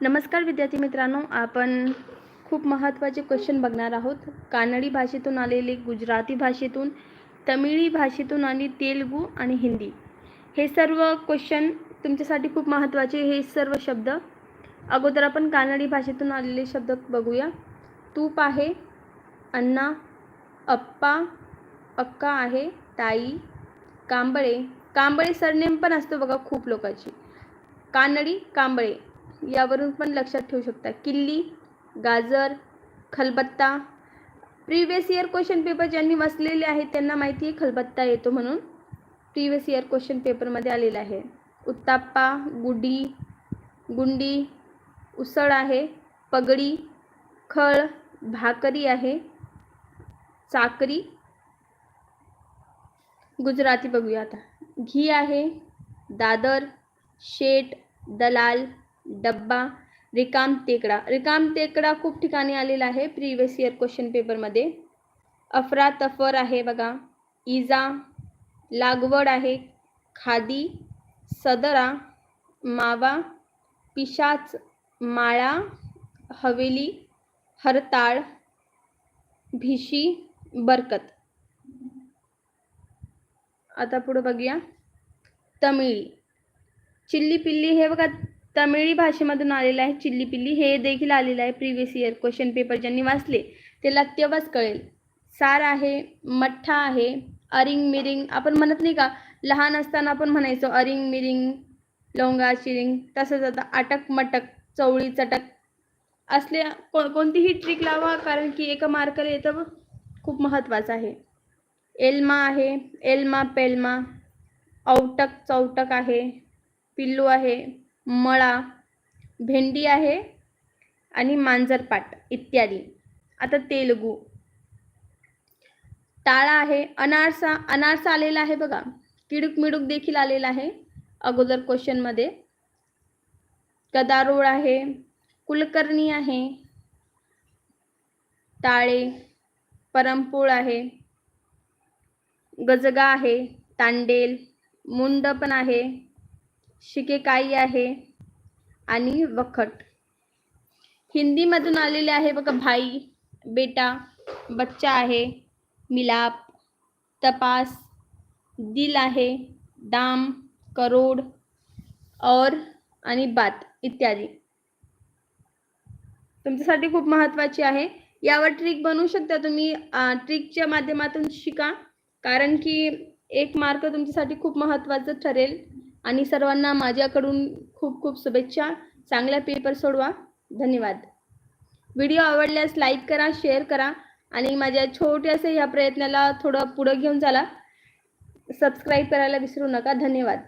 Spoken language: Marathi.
नमस्कार विद्यार्थी मित्रांनो आपण खूप महत्त्वाचे क्वेश्चन बघणार आहोत. कानडी भाषेतून आलेले गुजराती भाषेतून तमिळी भाषेतून आणि तेलुगू आणि हिंदी. हे सर्व क्वेश्चन तुमच्यासाठी खूप महत्त्वाचे हे सर्व शब्द. अगोदर आपण कानडी भाषेतून आलेले शब्द बघूया. तूप आहे अण्णा अप्पा अक्का आहे ताई कांबळे. कांबळे सरनेम पण असतो बघा खूप लोकांची. कानडी कांबळे. यावरून पण लक्षात ठेवू शकता. किल्ली गाजर खलबत्ता. प्रिव्हियस इयर क्वेश्चन पेपर ज्यांनी वाचलेले आहेत त्यांना माहिती आहे खलबत्ता येतो म्हणून. प्रिव्हियस इयर क्वेश्चन पेपरमध्ये आलेला आहे. उत्ताप्पा गुडी गुंडी उसळ आहे पगडी खळ भाकरी आहे चाकरी. गुजराती बघूया आता. घी आहे दादर शेट दलाल डब्बा रिकाम तेकडा रिकाम तेकडा खूप ठिकाणी आलेला आहे प्रिव्हियस इयर क्वेश्चन पेपरमध्ये अफरा तफर आहे बघा. इजा लागवड आहे. खादी सदरा मावा पिशाच माळा हवेली हरताळ भिशी बरकत. आता पुढं बघूया. तमिळी. चिल्ली पिल्ली हे बघा तमिळी भाषेमधून आलेलं आहे चिल्ली पिल्ली हे देखील आलेलं आहे प्रिव्हियस इयर क्वेश्चन पेपर ज्यांनी वाचले. त्याला तेव्हाच कळेल. सार आहे मठ्ठा आहे अरिंग मिरिंग. आपण म्हणत नाही का लहान असताना आपण म्हणायचो अरिंग मिरिंग लोंगा चिरिंग तसंच आता अटक मटक चवळी चटक. असले को कोणतीही ट्रिक लावा कारण की एका मार्काला येतं खूप महत्त्वाचं आहे. एल्मा आहे एल्मा पेल्मा. औटक चौटक आहे पिल्लू आहे. मळा भेंडी आहे आणि मांजरपाट इत्यादी. आता तेलगू. टाळा आहे अनारसा अनारसा आलेला आहे बघा. किडूक मिडूक देखील आलेला आहे अगोदर क्वेश्चनमध्ये गदारोळ आहे कुलकर्णी आहे टाळे परमपोळ आहे गजगा आहे तांडेल मुंड पण आहे. शिकेकाई आहे? आणि वखट. हिंदीमधून आलेले आहे बघा भाई बेटा बच्चा आहे मिलाप तपास दिल आहे दाम करोड और आणि बात इत्यादी. तुमच्यासाठी खूप महत्वाची आहे. यावर ट्रिक बनवू शकता तुम्ही. ट्रिकच्या माध्यमातून शिका. कारण की एक मार्क तुमच्यासाठी खूप महत्वाचं ठरेल. आणि सर्वांना माझ्याकडून खूप खूप शुभेच्छा. चांगला पेपर सोडवा. धन्यवाद. व्हिडिओ आवडल्यास लाईक करा शेअर करा आणि माझ्या छोट्याशा ह्या प्रयत्नाला थोडं पुढं घेऊन चला. सबस्क्राईब करायला विसरू नका. धन्यवाद.